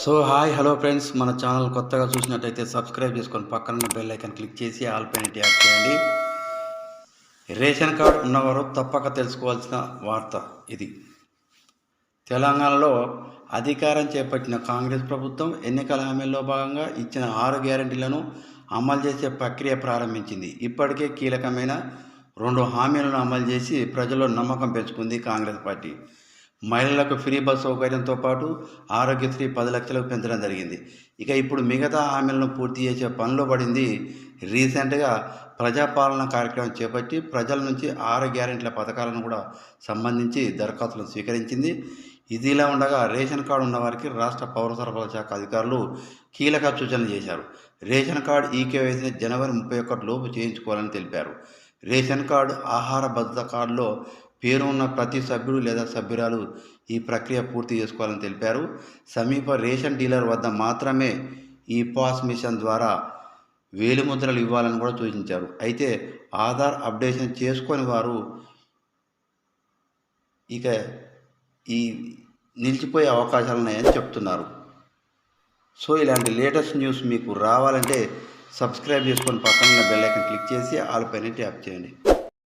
So hi hello friends మన channel కొత్తగా చూసినట్టయితే సబ్స్క్రైబ్ చేసుకొని పక్కన బెల్ ఐకన్ క్లిక్ చేసి ఆల్ పైన ట్యాప్ చేయండి. రేషన్ కార్డు ఉన్నవారు తప్పక తెలుసుకోవాల్సిన వార్త ఇది. తెలంగాణలో అధికారం చేపట్టిన కాంగ్రెస్ ప్రభుత్వం ఎన్నికల హామీల్లో భాగంగా ఇచ్చిన ఆరు గ్యారంటీలను అమలు చేసే ప్రక్రియ ప్రారంభించింది. ఇప్పటికే కీలకమైన రెండు హామీలను అమలు చేసి ప్రజల్లో నమ్మకం పెంచుకుంది కాంగ్రెస్ పార్టీ. మహిళలకు ఫ్రీ బస్ సౌకర్యంతో పాటు ఆరోగ్యశ్రీ పది లక్షలకు పెంచడం జరిగింది. ఇక ఇప్పుడు మిగతా హామీలను పూర్తి చేసే పనిలో పడింది. రీసెంట్గా ప్రజాపాలన కార్యక్రమం చేపట్టి ప్రజల నుంచి ఆరు గ్యారెంటీల పథకాలను కూడా సంబంధించి దరఖాస్తులు స్వీకరించింది. ఇది ఇలా ఉండగా రేషన్ కార్డు ఉన్నవారికి రాష్ట్ర పౌర సరఫరా శాఖ అధికారులు కీలక సూచనలు చేశారు. రేషన్ కార్డు ఈకేవైసీ జనవరి ముప్పై ఒకటి లోపు చేయించుకోవాలని తెలిపారు. రేషన్ కార్డు ఆహార భద్రత కార్డులో పేరు ఉన్న ప్రతి సభ్యుడు లేదా సభ్యురాలు ఈ ప్రక్రియ పూర్తి చేసుకోవాలని తెలిపారు. సమీప రేషన్ డీలర్ వద్ద మాత్రమే ఈ పాస్ మిషన్ ద్వారా వేలిముద్రలు ఇవ్వాలని కూడా సూచించారు. అయితే ఆధార్ అప్డేషన్ చేసుకొని వారు ఇక ఈ నిలిచిపోయే అవకాశాలు ఉన్నాయని చెప్తున్నారు. సో ఇలాంటి లేటెస్ట్ న్యూస్ మీకు రావాలంటే సబ్స్క్రైబ్ చేసుకొని పక్కన బెల్ ఐకన్ క్లిక్ చేసి ఆల్ పైన ట్యాప్ చేయండి.